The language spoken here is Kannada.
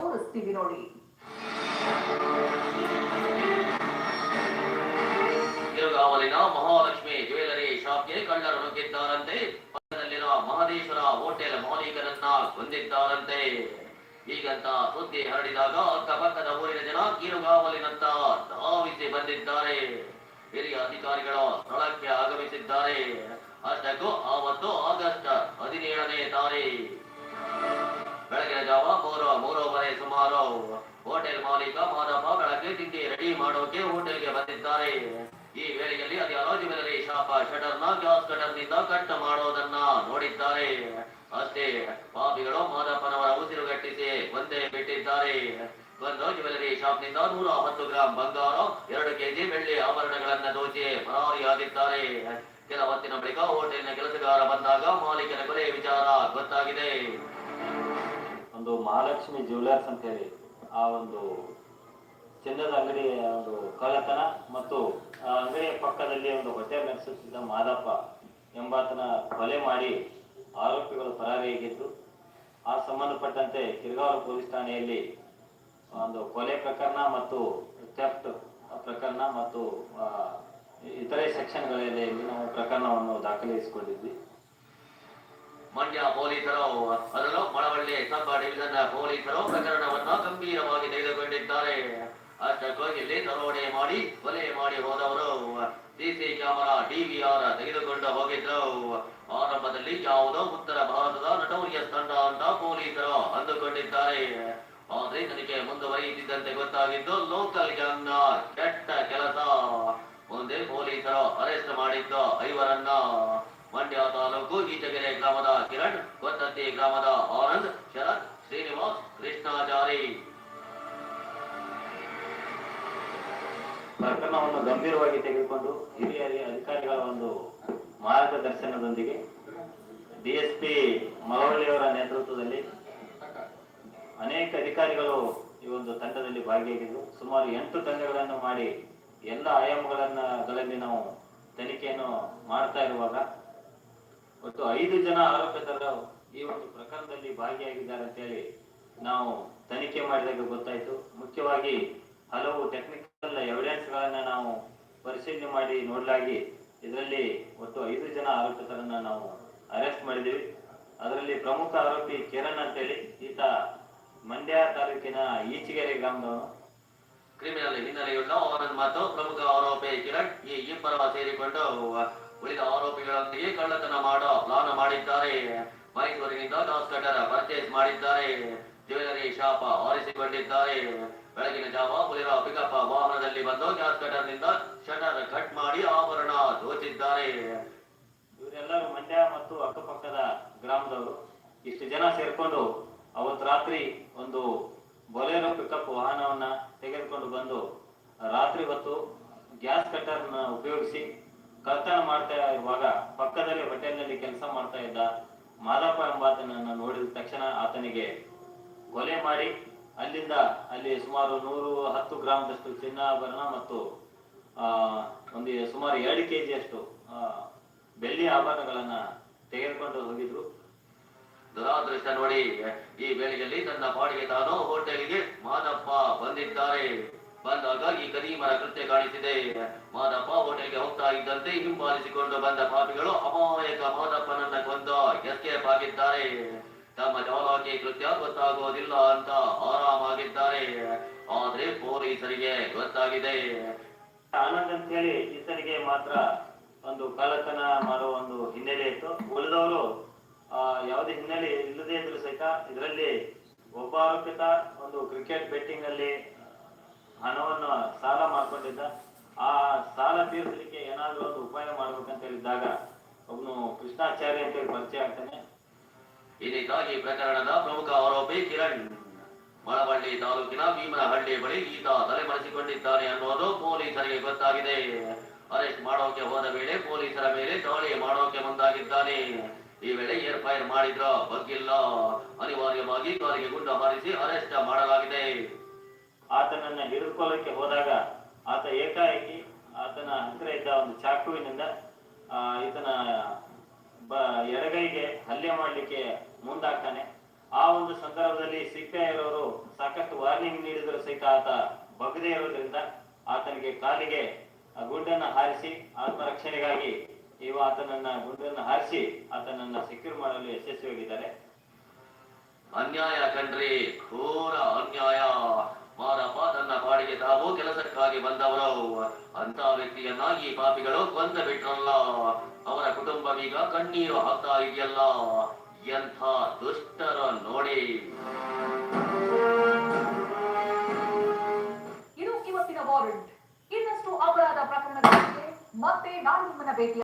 ತೋರಿಸ್ತೀವಿ ನೋಡಿ. ತಿರುಗಾವಲಿನ ಮಹಾಲಕ್ಷ್ಮಿ ಜ್ಯುವೆಲರಿ ಶಾಪ್ಗೆ ಕಳ್ಳರು ನುಗ್ಗಿದ್ದಾರಂತೆ. ಪಕ್ಕದಲ್ಲಿರುವ ಮಹದೇಶ್ವರ ಹೋಟೆಲ್ ಮಾಲೀಕರನ್ನ ಹೊಂದಿದ್ದಾರಂತೆ ಈಗಂತ ಸುದ್ದಿ ಹರಡಿದಾಗ ಅಕ್ಕಪಕ್ಕದ ಊರಿನ ಜನ ಕಿರುಗಾವಲಿನಂತ ಧಾವಿಸಿ ಬಂದಿದ್ದಾರೆ. ಹಿರಿಯ ಅಧಿಕಾರಿಗಳು ಸ್ಥಳಕ್ಕೆ ಆಗಮಿಸಿದ್ದಾರೆ. ಅಷ್ಟಕ್ಕೂ ಆವತ್ತು ಆಗಸ್ಟ್ ಹದಿನೇಳನೇ ತಾರೀಖು ಬೆಳಗಿನ ಜಾವ ಮೂರು ಮೂರುವರೆ ಸುಮಾರು ಹೋಟೆಲ್ ಮಾಲೀಕ ಮಾದಪ್ಪ ಬೆಳಗ್ಗೆ ತಿಂಡಿ ರೆಡಿ ಮಾಡೋಕೆ ಹೋಟೆಲ್ಗೆ ಬಂದಿದ್ದಾರೆ. ಈ ವೇಳೆಯಲ್ಲಿ ಅದ್ಯಾರೋ ಜ್ಯುವೆಲರಿ ಶಾಪ ಶಟರ್ನ ಗ್ಯಾಸ್ ಕಟರ್ನಿಂದ ಕಟ್ ಮಾಡೋದನ್ನ ನೋಡಿದ್ದಾರೆ. ಅಷ್ಟೇ, ಪಾಪಿಗಳು ಮಾದಪ್ಪನವರ ಉಸಿರುಗಟ್ಟಿಸಿ ಒಂದೇ ಬಿಟ್ಟಿದ್ದಾರೆ. ಬಂದು ಜ್ಯುವೆಲರಿ ಶಾಪ್ನಿಂದ ನೂರ ಹತ್ತು ಗ್ರಾಂ ಬಂಗಾರ, ಎರಡು ಕೆಜಿ ಬೆಳ್ಳಿ ಆಭರಣಗಳನ್ನ ದೋಚಿ ಪರಾರಿಯಾಗಿದ್ದಾರೆ. ಕೆಲ ಹೊತ್ತಿನ ಬಳಿಕ ಹೋಟೆಲ್ನ ಕೆಲಸಗಾರ ಬಂದಾಗ ಮಾಲೀಕನ ಕೊಲೆ ವಿಚಾರ ಗೊತ್ತಾಗಿದೆ. ಒಂದು ಮಹಾಲಕ್ಷ್ಮಿ ಜ್ಯುವೆಲರ್ಸ್ ಅಂತ ಹೇಳಿ ಆ ಒಂದು ಚಿನ್ನದ ಅಂಗಡಿಯ ಒಂದು ಕಳ್ಳತನ ಮತ್ತು ಆ ಅಂಗಡಿಯ ಪಕ್ಕದಲ್ಲಿ ಒಂದು ಹೋಟೆಲ್ ನಡೆಸುತ್ತಿದ್ದ ಮಾದಪ್ಪ ಎಂಬಾತನ ಕೊಲೆ ಮಾಡಿ ಆರೋಪಿಗಳು ಪರಾರಿಯಾಗಿದ್ದು. ಆ ಸಂಬಂಧಪಟ್ಟಂತೆ ಕಿರ್ಗಾವಲು ಪೊಲೀಸ್ ಠಾಣೆಯಲ್ಲಿ ಒಂದು ಕೊಲೆ ಪ್ರಕರಣ ಮತ್ತು ಥೆಫ್ಟ್ ಪ್ರಕರಣ ಮತ್ತು ಇತರೆ ಸೆಕ್ಷನ್ಗಳಲ್ಲಿ ನಾವು ಪ್ರಕರಣವನ್ನು ದಾಖಲಿಸಿಕೊಂಡಿದ್ವಿ. ಮಂಡ್ಯ ಪೊಲೀಸರು ಅದರಲ್ಲೂ ಮಳವಳ್ಳಿ ಸಬ್ ಡಿವಿಷನ್ ಪೊಲೀಸರು ಪ್ರಕರಣವನ್ನು ಗಂಭೀರವಾಗಿ ತೆಗೆದುಕೊಂಡಿದ್ದಾರೆ. ಅಷ್ಟಕ್ಕೂ ಇಲ್ಲಿ ಮಾಡಿ, ಕೊಲೆ ಮಾಡಿ ಹೋದವರು ಸಿಸಿ ಕ್ಯಾಮೆರಾ ಡಿವಿಆರ್ ತೆಗೆದುಕೊಂಡು ಹೋಗಿದ್ರು. ಆರಂಭದಲ್ಲಿ ಯಾವುದೋ ಉತ್ತರ ಭಾರತದ ನಟೋರಿಯಸ್ ತಂಡ ಅಂತ ಪೊಲೀಸರು ಅಂದುಕೊಂಡಿದ್ದಾರೆ. ಆದ್ರೆ ನನಗೆ ಮುಂದುವರಿಯುತ್ತಿದ್ದಂತೆ ಗೊತ್ತಾಗಿದ್ದು, ಲೋಕಲ್ ಗ್ಯಾಂಗ್ನ ಕೆಟ್ಟ ಕೆಲಸ. ಮುಂದೆ ಪೊಲೀಸರು ಅರೆಸ್ಟ್ ಮಾಡಿದ್ದ ಐವರನ್ನ ಮಂಡ್ಯ ತಾಲೂಕು ಈಚಗೆರೆ ಗ್ರಾಮದ ಕಿರಣ್ ಕೊತ್ತಂತಿ ಗ್ರಾಮದ ಆನಂದ್, ಶರತ್, ಶ್ರೀನಿವಾಸ್, ಕೃಷ್ಣಾಚಾರಿ. ಪ್ರಕರಣವನ್ನು ಗಂಭೀರವಾಗಿ ತೆಗೆದುಕೊಂಡು ಹಿರಿಯ ಅಧಿಕಾರಿಗಳ ಒಂದು ಮಾರ್ಗದರ್ಶನದೊಂದಿಗೆ ಡಿಎಸ್ಪಿ ಮಳವಳ್ಳಿಯವರ ನೇತೃತ್ವದಲ್ಲಿ ಅನೇಕ ಅಧಿಕಾರಿಗಳು ಈ ಒಂದು ತಂಡದಲ್ಲಿ ಭಾಗಿಯಾಗಿದ್ದು, ಸುಮಾರು ಎಂಟು ತಂಡಗಳನ್ನು ಮಾಡಿ ಎಲ್ಲ ಆಯಾಮಗಳನ್ನ ಗಳಲ್ಲಿ ನಾವು ತನಿಖೆಯನ್ನು ಮಾಡ್ತಾ ಇರುವಾಗ ಒಟ್ಟು ಐದು ಜನ ಆರೋಪಿತರು ಈ ಒಂದು ಪ್ರಕರಣದಲ್ಲಿ ಭಾಗಿಯಾಗಿದ್ದಾರೆ ಅಂತ ಹೇಳಿ ನಾವು ತನಿಖೆ ಮಾಡಿದಾಗ ಗೊತ್ತಾಯ್ತು. ಮುಖ್ಯವಾಗಿ ಹಲವು ಟೆಕ್ನಿಕಲ್ ಎವಿಡೆನ್ಸ್ ಗಳನ್ನ ನಾವು ಪರಿಶೀಲನೆ ಮಾಡಿ ನೋಡಲಾಗಿ ಇದರಲ್ಲಿ ಒಟ್ಟು ಐದು ಜನ ಆರೋಪಿತರನ್ನ ನಾವು ಅರೆಸ್ಟ್ ಮಾಡಿದೀವಿ ಅದರಲ್ಲಿ ಪ್ರಮುಖ ಆರೋಪಿ ಕಿರಣ್ ಅಂತೇಳಿ, ಈತ ಮಂಡ್ಯ ತಾಲೂಕಿನ ಈಚಿಗೆರೆ ಗ್ರಾಮದವನು. ಕ್ರಿಮಿನಲ್ ಹಿನ್ನೆಲೆಯುಳ್ಳ ಅವರನ್ನು ಮಾತು ಪ್ರಮುಖ ಆರೋಪಿ ಕಿರಣ್ ಈ ಇಬ್ಬರ ಸೇರಿಕೊಂಡು ಉಳಿದ ಆರೋಪಿಗಳೊಂದಿಗೆ ಕಳ್ಳತನ ಮಾಡೋ ಪ್ಲಾನ್ ಮಾಡಿದ್ದಾರೆ. ಮೈಸೂರಿನಿಂದ ಟಾಸ್ ಕಟ್ಟರ್ ಪರ್ಚೇಸ್ ಮಾಡಿದ್ದಾರೆ. ಜ್ಯುವೆಲರಿ ಶಾಪ್ ಆರಿಸಿಕೊಂಡಿದ್ದಾರೆ. ಬೆಳಗಿನ ಜಾವ ಪುಲಿರ ಪಿಕಪ್ ವಾಹನದಲ್ಲಿ ಬಂದು ಗ್ಯಾಸ್ ಕಟರ್ನಿಂದ ಶಟರ್ ಕಟ್ ಮಾಡಿ ಆಭರಣ ದೋಚಿದ್ದಾರೆ. ಇವರೆಲ್ಲರೂ ಮಂಡ್ಯ ಮತ್ತು ಅಕ್ಕಪಕ್ಕದ ಗ್ರಾಮದವರು. ಇಷ್ಟು ಜನ ಸೇರ್ಕೊಂಡು ಅವತ್ತು ರಾತ್ರಿ ಒಂದು ಬೊಲೆರೋ ಪಿಕಪ್ ವಾಹನವನ್ನ ತೆಗೆದುಕೊಂಡು ಬಂದು ರಾತ್ರಿ ಹೊತ್ತು ಗ್ಯಾಸ್ ಕಟ್ಟರ್ನ ಉಪಯೋಗಿಸಿ ಕಳ್ತನ ಮಾಡ್ತಾ ಇರುವಾಗ ಪಕ್ಕದಲ್ಲಿ ಹೋಟೆಲ್ನಲ್ಲಿ ಕೆಲಸ ಮಾಡ್ತಾ ಇದ್ದ ಮಾದಪ್ಪ ಎಂಬಾತನನ್ನು ನೋಡಿದ ತಕ್ಷಣ ಆತನಿಗೆ ಕೊಲೆ ಮಾಡಿ ಅಲ್ಲಿಂದ ಅಲ್ಲಿ ಸುಮಾರು ನೂರು ಹತ್ತು ಗ್ರಾಮದಷ್ಟು ಚಿನ್ನಾಭರಣ ಮತ್ತು ಆ, ಒಂದು ಸುಮಾರು ಎರಡು ಕೆ ಜಿಯಷ್ಟು ಬೆಳ್ಳಿ ಆಭರಣಗಳನ್ನ ತೆಗೆದುಕೊಂಡು ಹೋಗಿದ್ರು. ದುರಾದೃಷ್ಟ ನೋಡಿ ಈ ವೇಳೆಯಲ್ಲಿ ತನ್ನ ಪಾಡಿಗೆ ತಾನು ಹೋಟೆಲ್ಗೆ ಮಾದಪ್ಪ ಬಂದಿದ್ದಾರೆ. ಬಂದಾಗ ಈ ಕದೀಮರ ಕೃತ್ಯ ಕಾಣಿಸಿದೆ. ಮಾದಪ್ಪ ಹೋಟೆಲ್ಗೆ ಹೋಗ್ತಾ ಇದ್ದಂತೆ ಹಿಂಬಾಲಿಸಿಕೊಂಡು ಬಂದ ಪಾಪಿಗಳು ಅಮಾಯಕ ಮಾದಪ್ಪನನ್ನ ಕೊಂದು ಎಸ್ಕೇಪ್ ಆಗಿದ್ದಾರೆ. ತಮ್ಮ ಜಾಲಾಕಿ ಕೃತ್ಯ ಗೊತ್ತಾಗೋದಿಲ್ಲ ಅಂತ ಆರಾಮಾಗಿದ್ದಾರೆ ಆದ್ರೆ ಪೊಲೀಸರಿಗೆ ಗೊತ್ತಾಗಿದೆ. ಆನಂದ್ ಅಂತ ಹೇಳಿ ಈತನಿಗೆ ಮಾತ್ರ ಒಂದು ಕಳ್ಳತನ ಮಾಡುವ ಒಂದು ಹಿನ್ನೆಲೆ ಇತ್ತು. ಉಳಿದವರು ಆ, ಯಾವುದೇ ಹಿನ್ನೆಲೆ ಇಲ್ಲದೆ ಇದ್ರು ಸಹಿತ ಇದರಲ್ಲಿ ಒಬ್ಬ ಆರೋಪಿತ ಒಂದು ಕ್ರಿಕೆಟ್ ಬೆಟ್ಟಿಂಗ್ ಅಲ್ಲಿ ಹಣವನ್ನು ಸಾಲ ಮಾಡ್ಕೊಂಡಿದ್ದ, ಆ ಸಾಲ ತೀರಿಸಲಿಕ್ಕೆ ಏನಾದ್ರೂ ಒಂದು ಉಪಾಯ ಮಾಡ್ಬೇಕಂತ ಹೇಳಿದ್ದಾಗ ಅವನು ಕೃಷ್ಣಾಚಾರ್ಯ ಅಂತ ಹೇಳಿ ಪರಿಚಯ ಆಗ್ತಾನೆ. ಈ ಪ್ರಕರಣದ ಪ್ರಮುಖ ಆರೋಪಿ ಕಿರಣ್. ಮಳವಳ್ಳಿ ತಾಲೂಕಿನ ಭೀಮನಹಳ್ಳಿ ಬಳಿ ಈತ ತಲೆಮರೆಸಿಕೊಂಡಿದ್ದಾನೆ ಅನ್ನೋದು ಪೊಲೀಸರಿಗೆ ಗೊತ್ತಾಗಿದೆ. ಅರೆಸ್ಟ್ ಮಾಡೋಕೆ ಹೋದ ವೇಳೆ ಪೊಲೀಸರ ಮೇಲೆ ದಾಳಿ ಮಾಡೋಕೆ ಮುಂದಾಗಿದ್ದಾನೆ. ಈ ವೇಳೆ ಏರ್ ಫೈರ್ ಮಾಡಿದ್ರ ಬಗ್ಗಿಲ್ಲ. ಅನಿವಾರ್ಯವಾಗಿ ಕಾರಿಗೆ ಗುಂಡ ಹಾರಿಸಿ ಅರೆಸ್ಟ್ ಮಾಡಲಾಗಿದೆ. ಆತನನ್ನ ಹಿಡಿದುಕೊಳ್ಳಕ್ಕೆ ಹೋದಾಗ ಆತ ಏಕಾಏಕಿ ಆತನ ಹತ್ತಿರ ಇದ್ದ ಒಂದು ಚಾಕುವಿನಿಂದ ಈತನ ಬ, ಎಡಗೈಗೆ ಹಲ್ಲೆ ಮಾಡಲಿಕ್ಕೆ ಮುಂದಾಗ್ತಾನೆ. ಆ ಒಂದು ಸಂದರ್ಭದಲ್ಲಿ ಸಿಕ್ಕ ಇರೋರು ಸಾಕಷ್ಟು ವಾರ್ನಿಂಗ್ ನೀಡಿದರೂ ಸಹಿತ ಆತ ಬಗದೇ ಇರೋದ್ರಿಂದ ಆತನಿಗೆ ಕಾಲಿಗೆ ಗುಂಡನ್ನ ಹಾರಿಸಿ, ಆತ್ಮರಕ್ಷಣೆಗಾಗಿ ಇವ ಆತನನ್ನ ಗುಂಡನ್ನ ಹಾರಿಸಿ ಆತನನ್ನ ಸೆಕ್ಯೂರ್ ಮಾಡಲು ಯಶಸ್ವಿಯಾಗಿದ್ದಾರೆ. ಅನ್ಯಾಯ ಕಣ್ರಿ, ಘೋರ ಅನ್ಯಾಯ. ಮಾರಪ್ಪ ತನ್ನ ಪಾಡಿಗೆ ತಾವು ಕೆಲಸಕ್ಕಾಗಿ ಬಂದವರು. ಅಂತ ವ್ಯಕ್ತಿಯನ್ನಾಗಿ ಪಾಪಿಗಳು ಕೊಂದ ಬಿಟ್ರಲ್ಲ. ಅವರ ಕುಟುಂಬವೀಗ ಕಣ್ಣೀರು ಹಾಕ್ತಾ ಇದೆಯಲ್ಲ. ಎಂಥ ದುಷ್ಟರ ನೋಡಿ. ಇನ್ನು ಇವತ್ತಿನ ವಾರಂಟ್. ಇನ್ನಷ್ಟು ಅಪರಾಧ ಪ್ರಕರಣಗಳಿಗೆ ಮತ್ತೆ ನಾನು ನಿಮ್ಮನ್ನ